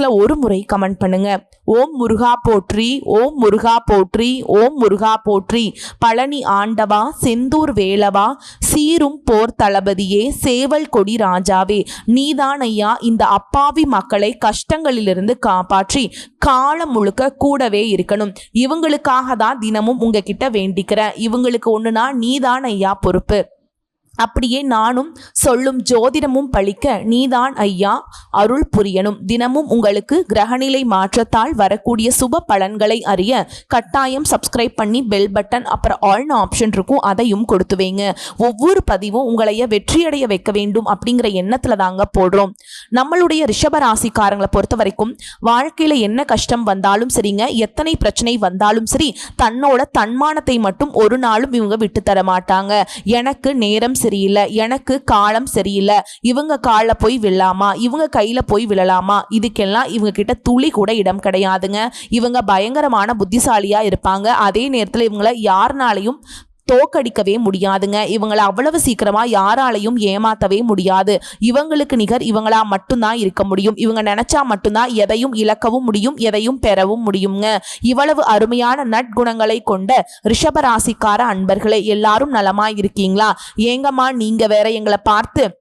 பாக்ஸ்ல ஒரு முறை கமெண்ட் பண்ணுங்க. ஓம் முருகா போற்றி ஓம் முருகா போற்றி ஓம் முருகா போற்றி. பழனி ஆண்டவா செந்தூர் வேலவா சீரும் போர் தளபதியே சேவல் கொடி ராஜாவே நீதான் ஐயா இந்த அப்பாவி மக்களை கஷ்டங்களிலிருந்து காப்பாற்றி காலம் முழுக்க கூடவே இருக்கணும். இவங்களுக்காக தான் தினமும் உங்ககிட்ட வேண்டிக்கிறேன். இவங்களுக்கு ஒன்றுனா நீதான் ஐயா பொறுப்பு. அப்படியே நானும் சொல்லும் ஜோதிடமும் பழிக்க நீதான் ஐயா அருள் புரியணும். தினமும் உங்களுக்கு கிரகநிலை மாற்றத்தால் வரக்கூடிய சுப பலன்களை அறிய கட்டாயம் சப்ஸ்கிரைப் பண்ணி பெல் பட்டன் அப்புறம் ஆல்னு ஆப்ஷன் இருக்கும் அதையும் கொடுத்து வைங்க. ஒவ்வொரு பதிவும் உங்களைய வெற்றியடைய வைக்க வேண்டும் அப்படிங்கிற எண்ணத்துல தாங்க போடுறோம். நம்மளுடைய ரிஷபராசிக்காரங்களை பொறுத்த வரைக்கும் வாழ்க்கையில என்ன கஷ்டம் வந்தாலும் சரிங்க எத்தனை பிரச்சனை வந்தாலும் சரி தன்னோட தன்மானத்தை மட்டும் ஒரு நாளும் இவங்க விட்டு தர மாட்டாங்க. எனக்கு நேரம் சரியில்லை எனக்கு காலம் சரியில்லை இவங்க காலில் போய் விழலாமா இவங்க கையில் போய் விழலாமா இதுக்கெல்லாம் இவங்க கிட்ட துளி கூட இடம் கிடையாதுங்க. இவங்க பயங்கரமான புத்திசாலியாக இருப்பாங்க. அதே நேரத்தில் இவங்களை யாருனாலையும் தோக்கடிக்கவே முடியாதுங்க. இவங்களை அவ்வளவு சீக்கிரமா யாராலையும் ஏமாத்தவே முடியாது. இவங்களுக்கு நிகர் இவங்களா மட்டும்தான் இருக்க முடியும். இவங்க நினைச்சா மட்டும்தான் எதையும் இழக்கவும் முடியும் எதையும் பெறவும் முடியுங்க. இவ்வளவு அருமையான நட்குணங்களை கொண்ட ரிஷபராசிக்கார அன்பர்களே எல்லாரும் நலமா இருக்கீங்களா ஏங்கம்மா நீங்க வேற எங்களை பார்த்து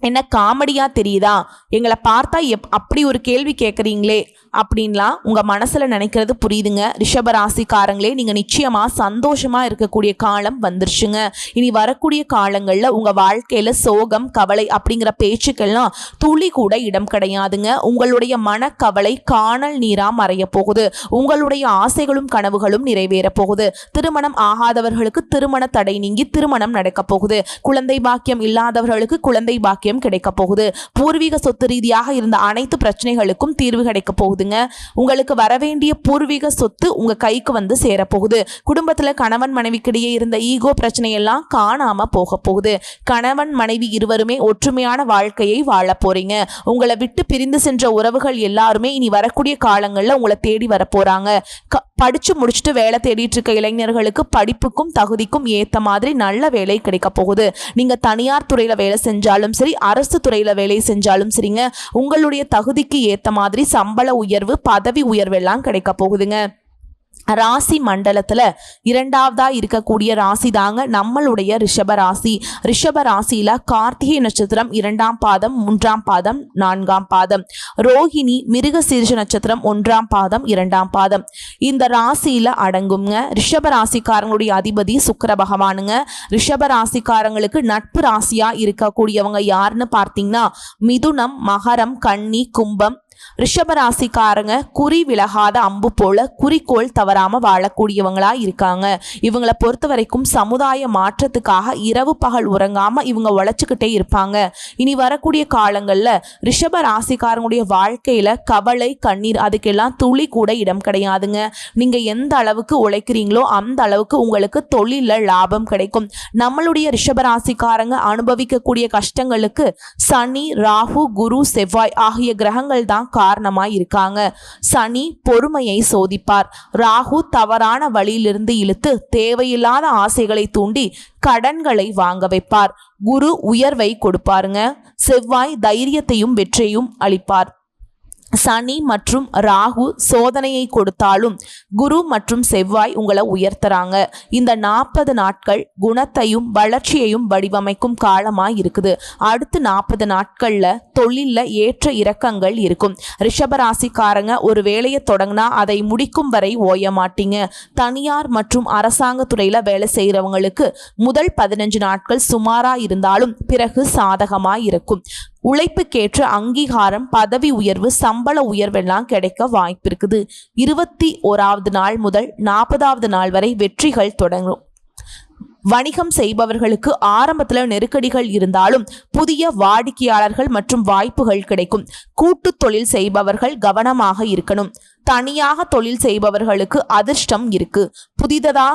என்ன காமெடியா தெரியுதா? எங்களை பார்த்தா எப் அப்படி ஒரு கேள்வி கேட்குறீங்களே அப்படின்லாம் உங்கள் மனசில் நினைக்கிறது புரியுதுங்க. ரிஷப ராசிக்காரங்களே நீங்கள் நிச்சயமாக சந்தோஷமாக இருக்கக்கூடிய காலம் வந்துருச்சுங்க. இனி வரக்கூடிய காலங்களில் உங்கள் வாழ்க்கையில் சோகம் கவலை அப்படிங்கிற பேச்சுக்கெல்லாம் துளி கூட இடம் கிடையாதுங்க. உங்களுடைய மனக்கவலை காணல் நீராக மறைய போகுது. உங்களுடைய ஆசைகளும் கனவுகளும் நிறைவேற போகுது. திருமணம் ஆகாதவர்களுக்கு திருமண தடை நீங்கி திருமணம் நடக்கப் போகுது. குழந்தை பாக்கியம் இல்லாதவர்களுக்கு குழந்தை பாக்கியம் கிடைக்க போகுது. பூர்வீக சொத்து ரீதியாக இருந்த அனைத்து பிரச்சனைகளுக்கும் தீர்வு கிடைக்க போகுதுங்க. உங்களுக்கு வரவேண்டிய பூர்வீக சொத்து உங்க கைக்கு வந்து சேரப்போகுது குடும்பத்துல கணவன் மனைவிக்கிடையே இருந்த ஈகோ பிரச்சனையெல்லாம் காணாம போக போகுது. கணவன் மனைவி இருவருமே ஒற்றுமையான வாழ்க்கையை வாழ போறீங்க. உங்களை விட்டு பிரிந்து சென்ற உறவுகள் எல்லாருமே இனி வரக்கூடிய காலங்களில் உங்களை தேடி வர போறாங்க. க- படிச்சு முடிச்சுட்டு வேலை தேடிட்டு இருக்க இளைஞர்களுக்கு படிப்புக்கும் தகுதிக்கும் ஏத்த மாதிரி நல்ல வேலை கிடைக்க போகுது. நீங்க தனியார் துறையில வேலை செஞ்சாலும் சரி அரசு துறையில் வேலை செஞ்சாலும் சரிங்க. உங்களுடைய தகுதிக்கு ஏற்ற மாதிரி சம்பள உயர்வு பதவி உயர்வு எல்லாம் கிடைக்க போகுதுங்க. ராசி மண்டலத்தில் இரண்டாவதாக இருக்கக்கூடிய ராசி தாங்க நம்மளுடைய ரிஷப ராசி. ரிஷப ராசியில் கார்த்திகை நட்சத்திரம் இரண்டாம் பாதம் மூன்றாம் பாதம் நான்காம் பாதம். ரோஹிணி மிருக சீர்ஷ நட்சத்திரம் ஒன்றாம் பாதம் இரண்டாம் பாதம். இந்த ராசியில் அடங்குங்க. ரிஷப ராசிக்காரங்களுடைய அதிபதி சுக்கர பகவானுங்க. ரிஷப ராசிக்காரங்களுக்கு நட்பு ராசியாக இருக்கக்கூடியவங்க யாருன்னு பார்த்தீங்கன்னா மிதுனம் மகரம் கன்னி கும்பம் ரிஷபராசிக்காரங்க குறி விலகாத அம்பு போல குறிக்கோள் தவறாம வாழக்கூடியவங்களா இருக்காங்க. இவங்களை பொறுத்த வரைக்கும் சமுதாய மாற்றத்துக்காக இரவு பகல் உறங்காம இவங்க உழைச்சிக்கிட்டே இருப்பாங்க. இனி வரக்கூடிய காலங்கள்ல ரிஷப ராசிக்காரங்களுடைய வாழ்க்கையில கவலை கண்ணீர் அதுக்கெல்லாம் துளி கூட இடம் கிடையாதுங்க. நீங்க எந்த அளவுக்கு உழைக்கிறீங்களோ அந்த அளவுக்கு உங்களுக்கு தொழில லாபம் கிடைக்கும். நம்மளுடைய ரிஷப ராசிக்காரங்க அனுபவிக்கக்கூடிய கஷ்டங்களுக்கு சனி ராகு குரு செவ்வாய் ஆகிய கிரகங்கள் தான் காரணமாய் இருக்காங்க. சனி பொறுமையை சோதிப்பார். ராகு தவறான வழியிலிருந்து இழுத்து தேவையில்லாத ஆசைகளை தூண்டி கடன்களை வாங்க வைப்பார். குரு உயர்வை கொடுப்பாருங்க. செவ்வாய் தைரியத்தையும் வெற்றியும் அளிப்பார். சனி மற்றும் ராகு சோதனையை கொடுத்தாலும் குரு மற்றும் செவ்வாய் உங்களை உயர்த்துறாங்க. இந்த நாற்பது நாட்கள் குணத்தையும் வளர்ச்சியையும் வடிவமைக்கும் காலமாக இருக்குது. அடுத்து நாற்பது நாட்களில் தொழிலில் ஏற்ற இறக்கங்கள் இருக்கும். ரிஷபராசிக்காரங்க ஒரு வேலையை தொடங்கினா அதை முடிக்கும் வரை ஓய மாட்டீங்க. தனியார் மற்றும் அரசாங்க துறையில் வேலை செய்கிறவங்களுக்கு முதல் பதினஞ்சு நாட்கள் சுமாராக இருந்தாலும் பிறகு சாதகமாக இருக்கும். உழைப்புக்கேற்ற அங்கீகாரம் பதவி உயர்வு சம்பள உயர்வெல்லாம் கிடைக்க வாய்ப்பு இருக்குது இருபத்தி ஓராவது நாள் முதல் நாற்பதாவது நாள் வரை வெற்றிகள் தொடங்கும். வணிகம் செய்பவர்களுக்கு ஆரம்பத்தில் நெருக்கடிகள் இருந்தாலும் புதிய வாடிக்கையாளர்கள் மற்றும் வாய்ப்புகள் கிடைக்கும். கூட்டு தொழில் செய்பவர்கள் கவனமாக இருக்கணும். தனியாக தொழில் செய்பவர்களுக்கு அதிர்ஷ்டம் இருக்கு. புதிததா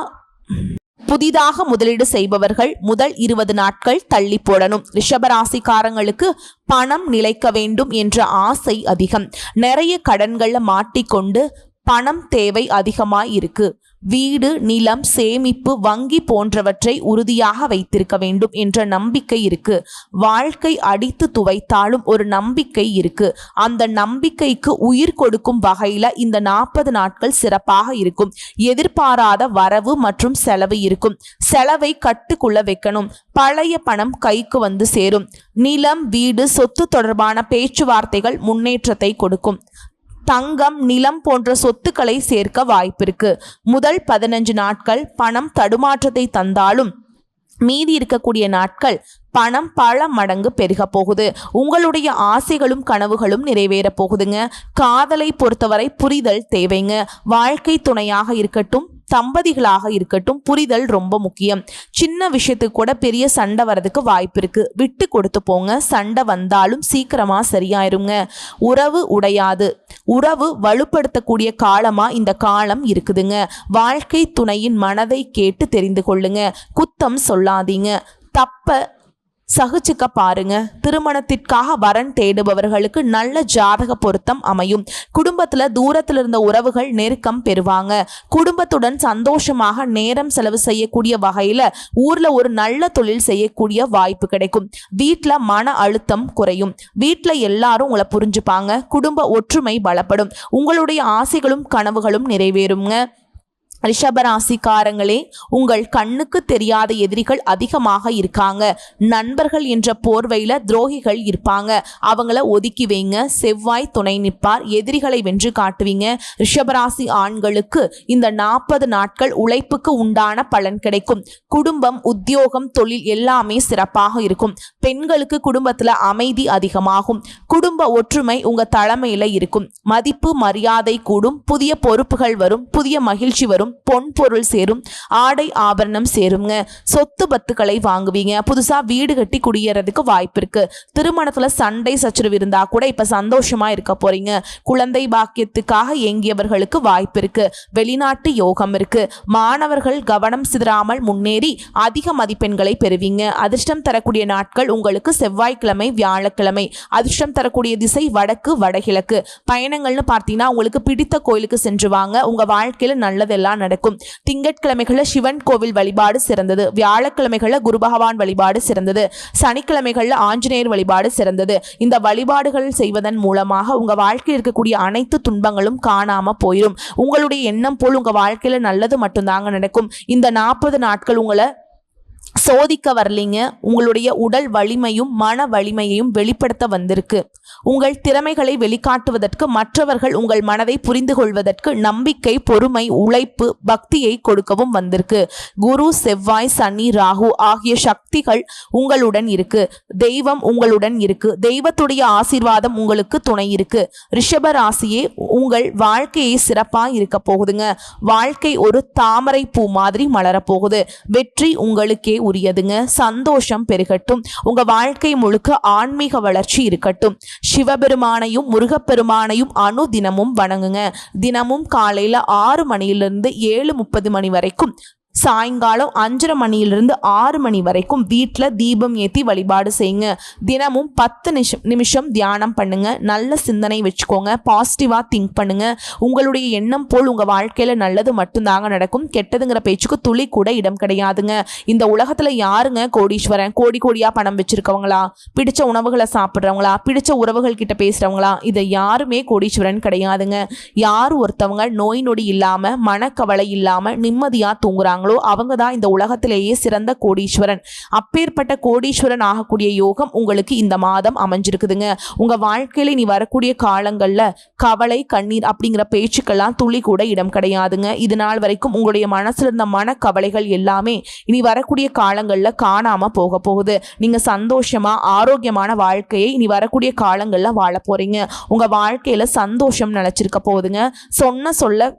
புதிதாக முதலீடு செய்பவர்கள் முதல் இருபது நாட்கள் தள்ளி போடணும். ரிஷபராசிக்காரங்களுக்கு பணம் நிலைக்க வேண்டும் என்ற ஆசை அதிகம். நிறைய கடன்களை மாட்டிக்கொண்டு பணம் தேவை அதிகமாய் இருக்கு. வீடு நிலம் சேமிப்பு வங்கி போன்றவற்றை உறுதியாக வைத்திருக்க வேண்டும் என்ற நம்பிக்கை இருக்கு. வாழ்க்கை அடித்து துவைத்தாலும் ஒரு நம்பிக்கை இருக்கு. அந்த நம்பிக்கைக்கு உயிர் கொடுக்கும் வகையில இந்த நாற்பது நாட்கள் சிறப்பாக இருக்கும். எதிர்பாராத வரவு மற்றும் செலவு இருக்கும். செலவை கட்டுக்குள்ள வைக்கணும். பழைய பணம் கைக்கு வந்து சேரும். நிலம் வீடு சொத்து தொடர்பான பேச்சுவார்த்தைகள் முன்னேற்றத்தை கொடுக்கும். தங்கம் நிலம் போன்ற சொத்துக்களை சேர்க்க வாய்ப்பிருக்கு. முதல் பதினஞ்சு நாட்கள் பணம் தடுமாற்றத்தை தந்தாலும் மீதி இருக்கக்கூடிய நாட்கள் பணம் பல மடங்கு பெருக போகுது. உங்களுடைய ஆசைகளும் கனவுகளும் நிறைவேற போகுதுங்க. காதலை பொறுத்தவரை புரிதல் தேவைங்க. வாழ்க்கை துணையாக இருக்கட்டும் தம்பதிகளாக இருக்கட்டும் புரிதல் ரொம்ப முக்கியம். சின்ன விஷயத்துக்கு கூட பெரிய சண்டை வர்றதுக்கு வாய்ப்பு இருக்கு. விட்டு கொடுத்து போங்க. சண்டை வந்தாலும் சீக்கிரமா சரியாயிருங்க. உறவு உடையாது. உறவு வலுப்படுத்தக்கூடிய காலமா இந்த காலம் இருக்குதுங்க. வாழ்க்கை துணையின் மனதை கேட்டு தெரிந்து கொள்ளுங்க. குத்தம் சொல்லாதீங்க. தப்ப சகிச்சுக்க பாருங்க. திருமணத்திற்காக வரன் தேடுபவர்களுக்கு நல்ல ஜாதக பொருத்தம் அமையும். குடும்பத்துல தூரத்தில் இருந்த உறவுகள் நெருக்கம் பெறுவாங்க. குடும்பத்துடன் சந்தோஷமாக நேரம் செலவு செய்யக்கூடிய வகையில ஊர்ல ஒரு நல்ல தொழில் செய்யக்கூடிய வாய்ப்பு கிடைக்கும். வீட்டில் மன அழுத்தம் குறையும். வீட்டில் எல்லாரும் உங்களை புரிஞ்சுப்பாங்க. குடும்ப ஒற்றுமை பலப்படும். உங்களுடைய ஆசைகளும் கனவுகளும் நிறைவேறுங்க. ரிஷபராசிக்காரங்களே உங்கள் கண்ணுக்கு தெரியாத எதிரிகள் அதிகமாக இருக்காங்க. நண்பர்கள் என்ற போர்வையில் துரோகிகள் இருப்பாங்க. அவங்கள ஒதுக்கி வைங்க. செவ்வாய் துணை நிற்பார். எதிரிகளை வென்று காட்டுவீங்க. ரிஷபராசி ஆண்களுக்கு இந்த நாற்பது நாட்கள் உழைப்புக்கு உண்டான பலன் கிடைக்கும். குடும்பம் உத்தியோகம் தொழில் எல்லாமே சிறப்பாக இருக்கும். பெண்களுக்கு குடும்பத்தில் அமைதி அதிகமாகும். குடும்ப ஒற்றுமை உங்க தலைமையில இருக்கும். மதிப்பு மரியாதை கூடும். புதிய பொறுப்புகள் வரும். புதிய மகிழ்ச்சி வரும். பொன் பொருள் சேரும் ஆடை ஆபரணம் சேருங்க. சொத்து பத்துக்களை வாங்குவீங்க. புதுசா வீடு கட்டி குடியேறதுக்கு வாய்ப்பு இருக்கு. திருமணத்துல சண்டை சச்சரவு இருந்தா கூட இப்ப சந்தோஷமா இருக்க போறீங்க. குழந்தை பாக்கியத்துக்காக ஏங்கியவர்களுக்கு வாய்ப்பு இருக்கு. வெளிநாட்டு யோகம் இருக்கு. மாணவர்கள் கவனம் சிதறாமல் முன்னேறி அதிக மதிப்பெண்களை பெறுவீங்க. அதிர்ஷ்டம் தரக்கூடிய நாட்கள் உங்களுக்கு செவ்வாய்க்கிழமை வியாழக்கிழமை. அதிர்ஷ்டம் தரக்கூடிய திசை வடக்கு வடகிழக்கு. பயணங்கள்னு பார்த்தீங்கன்னா உங்களுக்கு பிடித்த கோயிலுக்கு சென்று வாங்க. உங்க வாழ்க்கையில நல்லதெல்லாம் நடக்கும். திங்கட்கிழமைகளில் சிவன் கோவில் வழிபாடு சிறந்தது. வியாழக்கிழமைகளில் குரு பகவான் வழிபாடு சிறந்தது. சனிக்கிழமைகளில் ஆஞ்சநேயர் வழிபாடு சிறந்தது. இந்த வழிபாடுகள் செய்வதன் மூலமாக உங்க வாழ்க்கையில் இருக்கக்கூடிய அனைத்து துன்பங்களும் காணாம போயிடும் உங்களுடைய எண்ணம் போல் உங்க வாழ்க்கையில நல்லது மட்டும்தாங்க நடக்கும். இந்த நாற்பது நாட்கள் உங்களை சோதிக்க வரலீங்க. உங்களுடைய உடல் வலிமையும் மன வலிமையையும் வெளிப்படுத்த வந்திருக்கு. உங்கள் திறமைகளை வெளிக்காட்டுவதற்கு மற்றவர்கள் உங்கள் மனதை புரிந்து கொள்வதற்கு நம்பிக்கை பொறுமை உழைப்பு பக்தியை கொடுக்கவும் வந்திருக்கு. குரு செவ்வாய் சனி ராகு ஆகிய சக்திகள் உங்களுடன் இருக்கு. தெய்வம் உங்களுடன் இருக்கு. தெய்வத்துடைய ஆசீர்வாதம் உங்களுக்கு துணை இருக்கு. ரிஷப ராசியே உங்கள் வாழ்க்கையை சிறப்பா இருக்க போகுதுங்க. வாழ்க்கை ஒரு தாமரை பூ மாதிரி மலரப் போகுது வெற்றி உங்களுக்கே உரியதுங்க சந்தோஷம் பெருகட்டும். உங்க வாழ்க்கை முழுக்க ஆன்மீக வளர்ச்சி இருக்கட்டும். சிவபெருமானையும் முருகப்பெருமானையும் அணு தினமும் வணங்குங்க. தினமும் காலையில ஆறு மணியிலிருந்து ஏழு முப்பது மணி வரைக்கும் சாயங்காலம் அஞ்சரை மணியிலிருந்து ஆறு மணி வரைக்கும் வீட்டில் தீபம் ஏற்றி வழிபாடு செய்யுங்க. தினமும் பத்து நிமிஷம் நிமிஷம் தியானம் பண்ணுங்க. நல்ல சிந்தனை வச்சுக்கோங்க. பாசிட்டிவாக திங்க் பண்ணுங்க. உங்களுடைய எண்ணம் போல் உங்கள் வாழ்க்கையில் நல்லது மட்டும்தாங்க நடக்கும். கெட்டதுங்கிற பேச்சுக்கு துளி கூட இடம் கிடையாதுங்க. இந்த உலகத்தில் யாருங்க கோடீஸ்வரன்? கோடி கோடியாக பணம் வச்சுருக்கவங்களா? பிடிச்ச உணவுகளை சாப்பிட்றவங்களா? பிடிச்ச உறவுகள் கிட்ட பேசுகிறவங்களா இதை யாருமே கோடீஸ்வரன் கிடையாதுங்க. யார் ஒருத்தவங்க நோய் நொடி இல்லாமல் மனக்கவலை இல்லாமல் நிம்மதியாக தூங்குறாங்க. இருக்காங்களோ அவங்க தான் இந்த உலகத்திலேயே சிறந்த கோடீஸ்வரன். அப்பேற்பட்ட கோடீஸ்வரன் ஆகக்கூடிய யோகம் உங்களுக்கு இந்த மாதம் அமைஞ்சிருக்குதுங்க. உங்கள் வாழ்க்கையில் நீ வரக்கூடிய காலங்களில் கவலை கண்ணீர் அப்படிங்கிற பேச்சுக்கெல்லாம் துளி கூட இடம் கிடையாதுங்க. இது நாள் வரைக்கும் உங்களுடைய மனசில் இருந்த மனக்கவலைகள் எல்லாமே இனி வரக்கூடிய காலங்களில் காணாமல் போக போகுது. நீங்கள் சந்தோஷமா ஆரோக்கியமான வாழ்க்கையை இனி வரக்கூடிய காலங்களில் வாழ போகிறீங்க உங்கள் வாழ்க்கையில் சந்தோஷம் நினச்சிருக்க போகுதுங்க. சொன்ன சொல்ல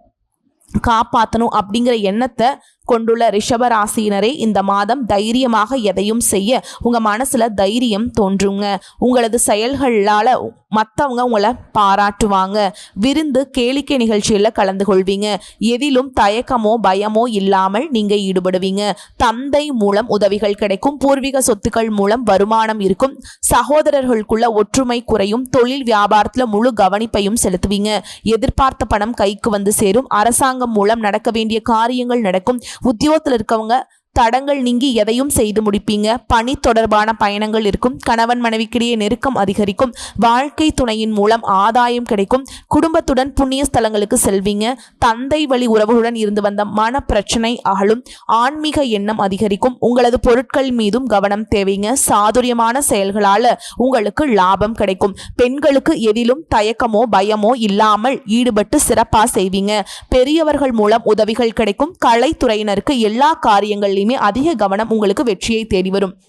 காப்பாற்றணும் அப்படிங்கிற எண்ணத்தை கொண்டுள்ள ரிஷப இந்த மாதம் தைரியமாக எதையும் செய்ய உங்க மனசுல தைரியம் தோன்றுங்க. உங்களது செயல்களால மற்றவங்க உங்களை பாராட்டுவாங்க. விருந்து கேளிக்கை நிகழ்ச்சியில் கலந்து கொள்வீங்க. எதிலும் தயக்கமோ பயமோ இல்லாமல் நீங்க ஈடுபடுவீங்க. தந்தை மூலம் உதவிகள் கிடைக்கும். பூர்வீக சொத்துக்கள் மூலம் வருமானம் இருக்கும். சகோதரர்களுக்குள்ள ஒற்றுமை குறையும். தொழில் வியாபாரத்தில் முழு கவனிப்பையும் செலுத்துவீங்க. எதிர்பார்த்த பணம் கைக்கு வந்து சேரும். அரசாங்கம் மூலம் நடக்க வேண்டிய காரியங்கள் நடக்கும். உத்தியோகத்தில் இருக்கவங்க தடங்கள் நீங்கி எதையும் செய்து முடிப்பீங்க. பணி தொடர்பான பயணங்கள் இருக்கும். கணவன் மனைவிக்கிடையே நெருக்கம் அதிகரிக்கும். வாழ்க்கை துணையின் மூலம் ஆதாயம் கிடைக்கும். குடும்பத்துடன் புண்ணிய ஸ்தலங்களுக்கு செல்வீங்க. தந்தை வழி உறவுகளுடன் இருந்து வந்த மன பிரச்சனை அகலும். ஆன்மீக எண்ணம் அதிகரிக்கும். உங்களது பொருட்கள் மீதும் கவனம் தேவைங்க. சாதுரியமான செயல்களால உங்களுக்கு லாபம் கிடைக்கும். பெண்களுக்கு எதிலும் தயக்கமோ பயமோ இல்லாமல் ஈடுபட்டு சிறப்பா செய்வீங்க. பெரியவர்கள் மூலம் உதவிகள் கிடைக்கும். கலைத்துறையினருக்கு எல்லா காரியங்களிலுமே அதிக கவனம் உங்களுக்கு வெற்றியை தேடி வரும்.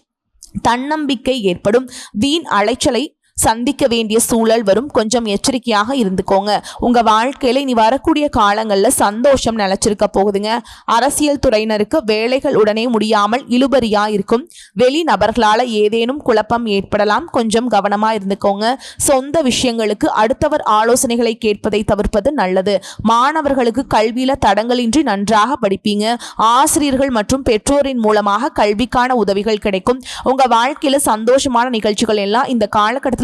தன்னம்பிக்கை ஏற்படும். வீண் அலைச்சலை சந்திக்க வேண்டிய சூழல் வரும். கொஞ்சம் எச்சரிக்கையாக இருந்துக்கோங்க. உங்க வாழ்க்கையில இனி வரக்கூடிய காலங்கள்ல சந்தோஷம் நிலைச்சிருக்க போகுதுங்க. அரசியல் துறையினருக்கு வேலைகள் உடனே முடியாமல் இழுபறியா இருக்கும். வெளி நபர்களால ஏதேனும் குழப்பம் ஏற்படலாம். கொஞ்சம் கவனமா இருந்துக்கோங்க. சொந்த விஷயங்களுக்கு அடுத்தவர் ஆலோசனைகளை கேட்பதை தவிர்ப்பது நல்லது. மாணவர்களுக்கு கல்வியில தடங்களின்றி நன்றாக படிப்பீங்க. ஆசிரியர்கள் மற்றும் பெற்றோரின் மூலமாக கல்விக்கான உதவிகள் கிடைக்கும். உங்க வாழ்க்கையில சந்தோஷமான நிகழ்ச்சிகள் எல்லாம் இந்த காலகட்டத்தில்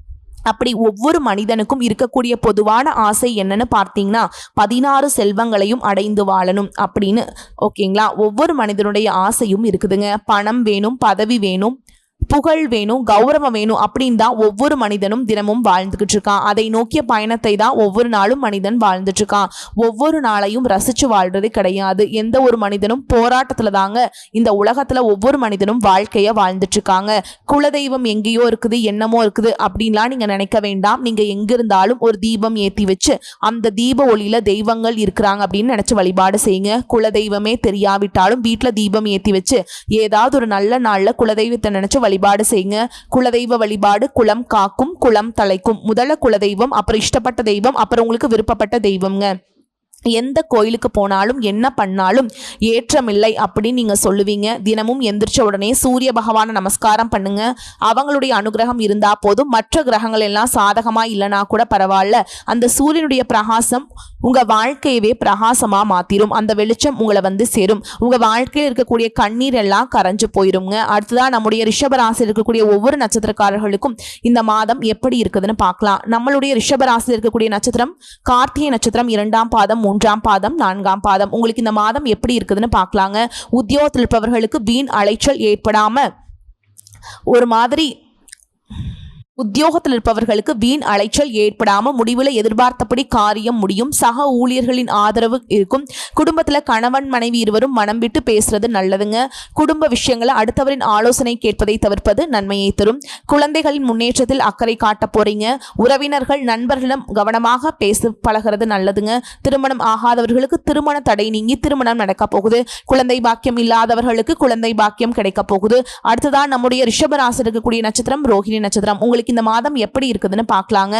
அப்படி ஒவ்வொரு மனிதனுக்கும் இருக்கக்கூடிய பொதுவான ஆசை என்னன்னு பார்த்தீங்கன்னா பதினாறு செல்வங்களையும் அடைந்து வாழணும் அப்படின்னு. ஓகேங்களா? ஒவ்வொரு மனிதனுடைய ஆசையும் இருக்குதுங்க. பணம் வேணும் பதவி வேணும் புகழ் வேணும் கௌரவம் வேணும் அப்படின்னு தான் ஒவ்வொரு மனிதனும் தினமும் வாழ்ந்துகிட்டு இருக்கான். அதை நோக்கிய பயணத்தை தான் ஒவ்வொரு நாளும் மனிதன் வாழ்ந்துட்டு இருக்கான். ஒவ்வொரு நாளையும் ரசிச்சு வாழ்றது கிடையாது. எந்த ஒரு மனிதனும் போராட்டத்துல தாங்க இந்த உலகத்துல ஒவ்வொரு மனிதனும் வாழ்க்கைய வாழ்ந்துட்டு இருக்காங்க. குலதெய்வம் எங்கேயோ இருக்குது என்னமோ இருக்குது அப்படின்லாம் நீங்க நினைக்க வேண்டாம். நீங்க எங்க இருந்தாலும் ஒரு தீபம் ஏத்தி வச்சு அந்த தீப ஒளியில தெய்வங்கள் இருக்கிறாங்க அப்படின்னு நினைச்சு வழிபாடு செய்யுங்க. குலதெய்வமே தெரியாவிட்டாலும் வீட்டுல தீபம் ஏத்தி வச்சு ஏதாவது ஒரு நல்ல நாள்ல குலதெய்வத்தை நினைச்சு வழிபாடு செய்யுங்க. குலதெய்வ வழிபாடு குலம் காக்கும் குலம் தலைக்கும். முதல்ல குலதெய்வம் அப்புறம் இஷ்டப்பட்ட தெய்வம் அப்புறம் உங்களுக்கு விருப்பப்பட்ட தெய்வம்ங்க. எந்த கோயிலுக்கு போனாலும் என்ன பண்ணாலும் ஏற்றமில்லை அப்படின்னு நீங்கள் சொல்லுவீங்க. தினமும் எந்திரிச்ச உடனே சூரிய பகவானை நமஸ்காரம் பண்ணுங்க. அவங்களுடைய அனுகிரகம் இருந்தால் போதும். மற்ற கிரகங்கள் எல்லாம் சாதகமாக இல்லைனா கூட பரவாயில்ல. அந்த சூரியனுடைய பிரகாசம் உங்கள் வாழ்க்கையவே பிரகாசமாக மாற்றிடும் அந்த வெளிச்சம் உங்களை வந்து சேரும். உங்கள் வாழ்க்கையில் இருக்கக்கூடிய கண்ணீர் எல்லாம் கரைஞ்சு போயிருங்க. அடுத்ததான் நம்முடைய ரிஷபராசியில் இருக்கக்கூடிய ஒவ்வொரு நட்சத்திரக்காரர்களுக்கும் இந்த மாதம் எப்படி இருக்குதுன்னு பார்க்கலாம். நம்மளுடைய ரிஷபராசியில் இருக்கக்கூடிய நட்சத்திரம் கார்த்திகை நட்சத்திரம் இரண்டாம் பாதம் மூன்றாம் பாதம் நான்காம் பாதம். உங்களுக்கு இந்த மாதம் எப்படி இருக்குதுன்னு பார்க்கலாங்க. உத்தியோகத்தில் இருப்பவர்களுக்கு வீண் அலைச்சல் ஏற்படாமல் ஒரு மாதிரி உத்தியோகத்தில் இருப்பவர்களுக்கு வீண் அலைச்சல் ஏற்படாம முடிவில் எதிர்பார்த்தபடி காரியம் முடியும். சக ஊழியர்களின் ஆதரவு இருக்கும். குடும்பத்தில் கணவன் மனைவி இருவரும் மனம் விட்டு பேசுறது நல்லதுங்க. குடும்ப விஷயங்களை அடுத்தவரின் ஆலோசனை கேட்பதை தவிர்ப்பது நன்மையை தரும். குழந்தைகளின் முன்னேற்றத்தில் அக்கறை காட்ட போறீங்க. உறவினர்கள் நண்பர்களிடம் கவனமாக பேச பழகிறது நல்லதுங்க. திருமணம் ஆகாதவர்களுக்கு திருமண தடை நீங்கி திருமணம் நடக்க போகுது. குழந்தை பாக்கியம் இல்லாதவர்களுக்கு குழந்தை பாக்கியம் கிடைக்க போகுது. அடுத்ததான் நம்முடைய ரிஷபராசி இருக்கக்கூடிய நட்சத்திரம் ரோஹிணி நட்சத்திரம். உங்களுக்கு இந்த மாதம் எப்படி இருக்குதுன்னு பார்க்கலாங்க.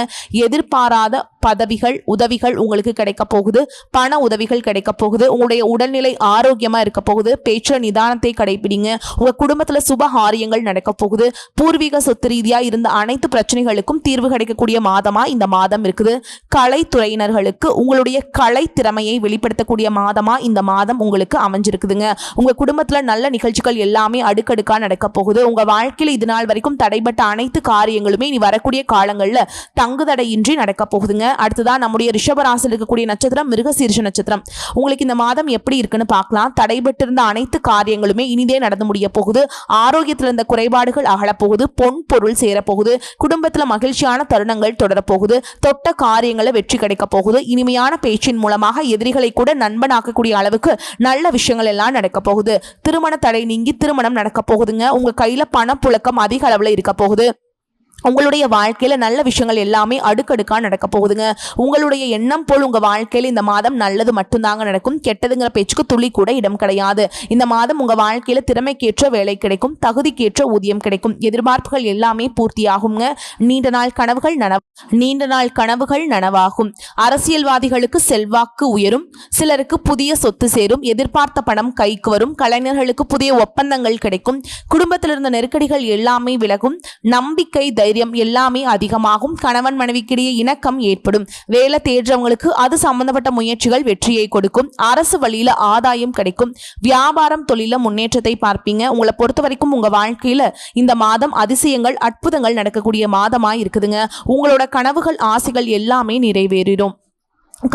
எதிர்பாராத பதவிகள் உதவிகள் உங்களுக்கு கிடைக்க போகுது பண உதவிகள் கிடைக்க போகுது உங்களுடைய உடல்நிலை ஆரோக்கியமா இருக்க போகுது பேச்சு நிதானத்தை கடைபிடிங்க உங்க குடும்பத்துல சுப காரியங்கள் நடக்க போகுது பூர்வீக சொத்து ரீதியா இருந்த அனைத்து பிரச்சனைகளுக்கும் தீர்வு கிடைக்கக்கூடிய மாதமா இந்த மாதம் இருக்குது. கலைத்துறையினர்களுக்கு உங்களுடைய கலை திறமையை வெளிப்படுத்தக்கூடிய மாதமா இந்த மாதம் உங்களுக்கு அமைஞ்சிருக்குதுங்க. உங்க குடும்பத்துல நல்ல நிகழ்ச்சிகள் எல்லாமே அடுக்கடுக்கா நடக்க போகுது. உங்க வாழ்க்கையில இது நாள் வரைக்கும் தடைபட்ட அனைத்து காரியங்களுமே இனி வரக்கூடிய காலங்கள்ல தங்குதடையின்றி நடக்க போகுதுங்க. அடுத்ததான் நம்முடைய ரிஷபராசியில் இருக்கக்கூடிய நட்சத்திரம் மிருகசீர்ஷ நட்சத்திரம். உங்களுக்கு இந்த மாதம் எப்படி இருக்குன்னு பார்க்கலாம். தடைபட்டிருந்த அனைத்து காரியங்களுமே இனிதே நடந்து முடிய போகுது. ஆரோக்கியத்தில் இருந்த குறைபாடுகள் அகலப்போகுது. பொன் பொருள் சேரப்போகுது. குடும்பத்தில் மகிழ்ச்சியான தருணங்கள் தொடரப்போகுது. தொட்ட காரியங்களை வெற்றி கிடைக்க போகுது. இனிமையான பேச்சின் மூலமாக எதிரிகளை கூட நண்பனாக்கக்கூடிய அளவுக்கு நல்ல விஷயங்கள் எல்லாம் நடக்க போகுது. திருமண தடை நீங்கி திருமணம் நடக்க போகுதுங்க. உங்க கையில பணப்புழக்கம் அதிக அளவில் இருக்க போகுது. உங்களுடைய வாழ்க்கையில் நல்ல விஷயங்கள் எல்லாமே அடுக்கடுக்காக நடக்க போகுதுங்க. உங்களுடைய எண்ணம் போல் உங்கள் வாழ்க்கையில் இந்த மாதம் நல்லது மட்டும்தாங்க நடக்கும். கெட்டதுங்கிற பேச்சுக்கு துளி கூட இடம் கிடையாது. இந்த மாதம் உங்கள் வாழ்க்கையில் திறமைக்கேற்ற வேலை கிடைக்கும். தகுதிக்கேற்ற ஊதியம் கிடைக்கும். எதிர்பார்ப்புகள் எல்லாமே பூர்த்தியாகுங்க நீண்ட நாள் கனவுகள் நனவு நீண்ட நாள் கனவுகள் நனவாகும். அரசியல்வாதிகளுக்கு செல்வாக்கு உயரும். சிலருக்கு புதிய சொத்து சேரும். எதிர்பார்த்த பணம் கைக்கு வரும். கலைஞர்களுக்கு புதிய ஒப்பந்தங்கள் கிடைக்கும். குடும்பத்தில் இருந்த நெருக்கடிகள் எல்லாமே விலகும். நம்பிக்கை தைரியம் எல்லாமே அதிகமாகும். கணவன் மனைவிக்கிடையே இணக்கம் ஏற்படும். வேலை தேடுறவங்களுக்கு அது சம்பந்தப்பட்ட முயற்சிகள் வெற்றியை கொடுக்கும். அரசு வழியில ஆதாயம் கிடைக்கும். வியாபாரம் தொழில முன்னேற்றத்தை பார்ப்பீங்க. உங்களை பொறுத்த வரைக்கும் உங்க வாழ்க்கையில இந்த மாதம் அதிசயங்கள் அற்புதங்கள் நடக்கக்கூடிய மாதமா இருக்குதுங்க. உங்களோட கனவுகள் ஆசைகள் எல்லாமே நிறைவேறிடும்.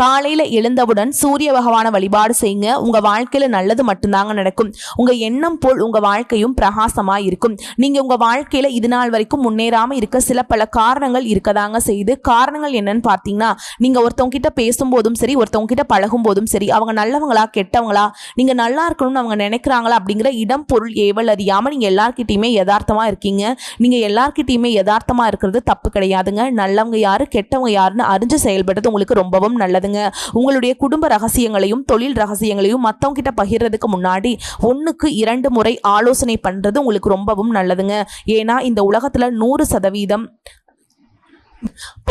காலையில் எழுந்தவுடன் சூரிய பகவானை வழிபாடு செய்யுங்க. உங்கள் வாழ்க்கையில் நல்லது மட்டும்தாங்க நடக்கும். உங்கள் எண்ணம் போல் உங்கள் வாழ்க்கையும் பிரகாசமாக இருக்கும். நீங்கள் உங்கள் வாழ்க்கையில் இது நாள் வரைக்கும் முன்னேறாமல் இருக்க சில பல காரணங்கள் இருக்கதாங்க செய்து காரணங்கள் என்னன்னு பார்த்தீங்கன்னா நீங்கள் ஒருத்தவங்க கிட்ட பேசும்போதும் சரி ஒருத்தவங்க கிட்ட பழகும் போதும் சரி அவங்க நல்லவங்களா கெட்டவங்களா நீங்கள் நல்லா இருக்கணும்னு அவங்க நினைக்கிறாங்களா அப்படிங்கிற இடம் பொருள் ஏவல் அறியாமல் நீங்கள் எல்லார்கிட்டயுமே யதார்த்தமாக இருக்கீங்க. நீங்கள் எல்லார்கிட்டயுமே யதார்த்தமாக இருக்கிறது தப்பு கிடையாதுங்க. நல்லவங்க யார் கெட்டவங்க யாருன்னு அறிஞ்சு செயல்படுறது உங்களுக்கு ரொம்பவும் நல்லது. நல்லதுங்க. உங்களுடைய குடும்ப ரகசியங்களையும் தொழில் ரகசியங்களையும் மற்றவங்க கிட்ட பகிர்றதுக்கு முன்னாடி ஒன்றுக்கு இரண்டு முறை ஆலோசனை பண்ணுறது உங்களுக்கு ரொம்பவும் நல்லதுங்க. ஏன்னா இந்த உலகத்தில் நூறு சதவீதம்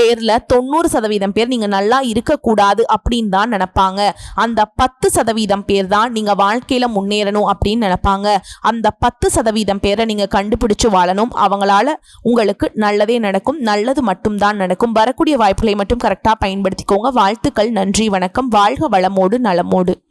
பேர்ல தொண்ணூறு சதவீதம் பேர் நீங்க நல்லா இருக்கக்கூடாது அப்படின்னு தான் நினைப்பாங்க. அந்த பத்து சதவீதம் பேர் தான் நீங்க வாழ்க்கையில முன்னேறணும் அப்படின்னு நினைப்பாங்க. அந்த பத்து சதவீதம் பேரை நீங்க கண்டுபிடிச்சு வாழணும். அவங்களால உங்களுக்கு நல்லதே நடக்கும். நல்லது மட்டும்தான் நடக்கும். வரக்கூடிய வாய்ப்புகளை மட்டும் கரெக்டாக பயன்படுத்திக்கோங்க. வாழ்த்துக்கள். நன்றி. வணக்கம். வாழ்க வளமோடு நலமோடு.